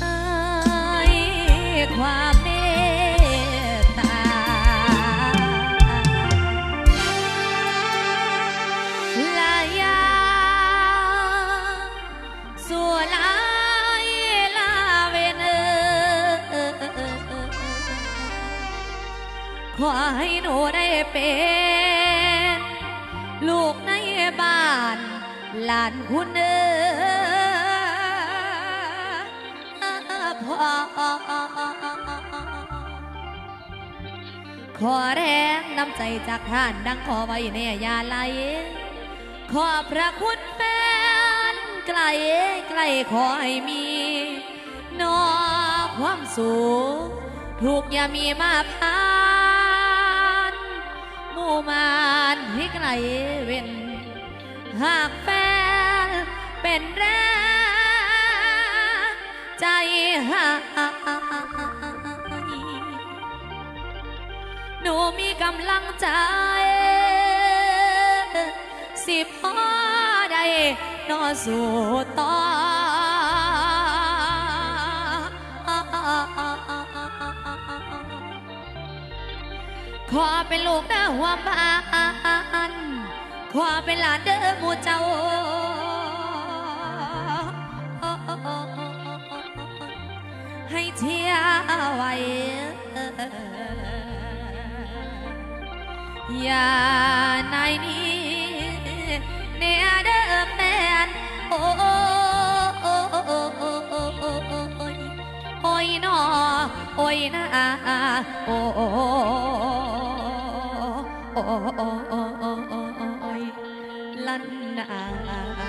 เอ้ยความเมตตา ลายาสัวลายลาเวนเอขอให้หนูได้เป็น ลูกในบ้าน หลานคุณเอ ขอแรงน้ำใจจากท่านดังขอไว้ในยาไหลขอพระคุณเป็นไกลไกลขอให้มีนอความสูงถูกอย่ามีมาพานมู่มานให้ไกลเว้นหากแฟนเป็นแรง ใจหาย หนูมีกำลังใจ สิพ่อได้นอสู่ต่อขอเป็นลูกเด้อหัวบ้านขอเป็นหลานเด้อหมู่เจ้า ให้เที่ยวไว้อย่านายนี้เนียเด้อแฟนโอ้ยโอ้ยนอโอ้ยนาโอ้โอ้โอ้โอ้ยลันนา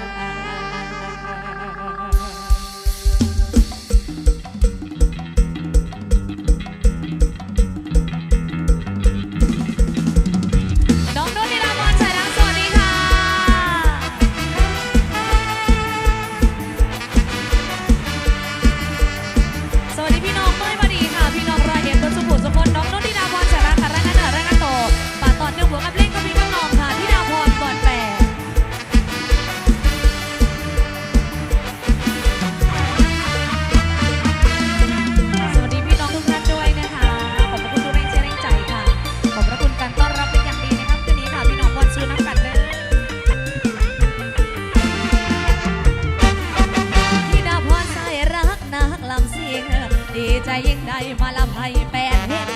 มาลำไห้แปดเห็น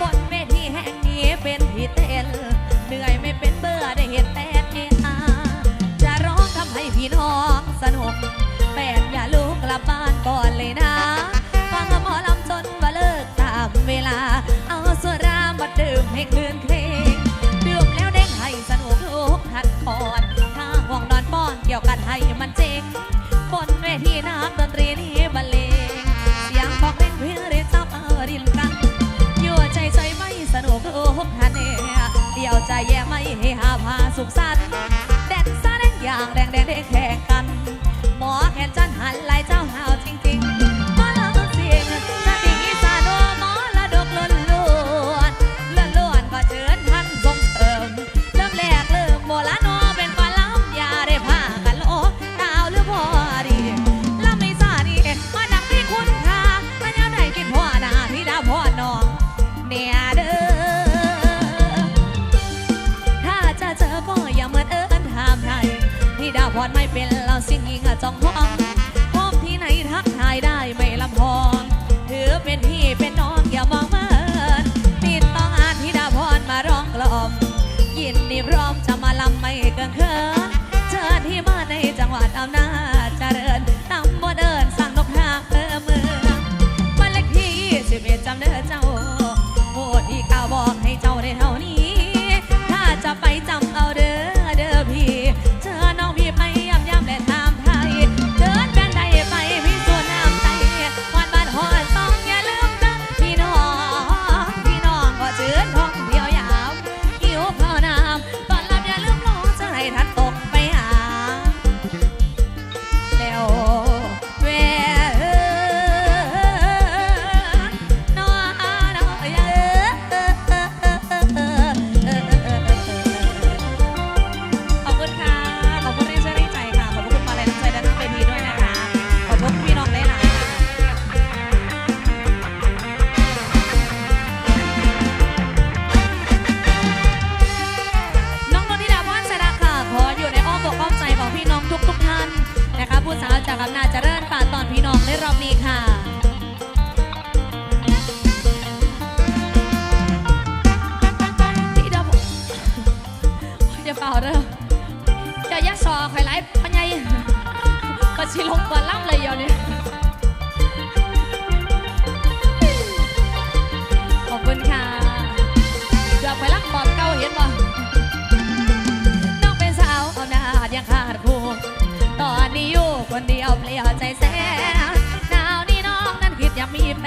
บนเวทีแห่งนี้เป็นทีเต้นเหนื่อยไม่เป็นเบื่อได้เห็นแปดเออาจะร้องทำให้พี่น้องสนุกแปดอย่าลุกกลับบ้านก่อนเลยนะฟังหมอลำจนว่าเลิกตามเวลา เอาสุรามาดื่มให้คืนคืน ใจแย่ไม่ให้หาพาสุขสันต์แดนซ่าแดงอย่างแดงแดงแดงแข่งกันาเด้อจะยักซอข่อยไลฟ์ปัญญาก็ชิลงก่อนล่ำเลยเดี๋ยวนี้ขอบคุณค่ะเดี๋ยวไปรักปอบเก่าเห็นบ่น้องเป็นสาวเอาหน้ายังขาดคู่ตอนนี้อยู่คนเดียวเปลี่ยวใจแสนหนาวนี้น้องนั้นคิดอยากมีแฟ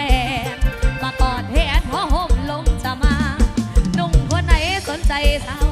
นมาก่อนแทนพอห่มลงจะมา นุ่มคนไหนสนใจสาว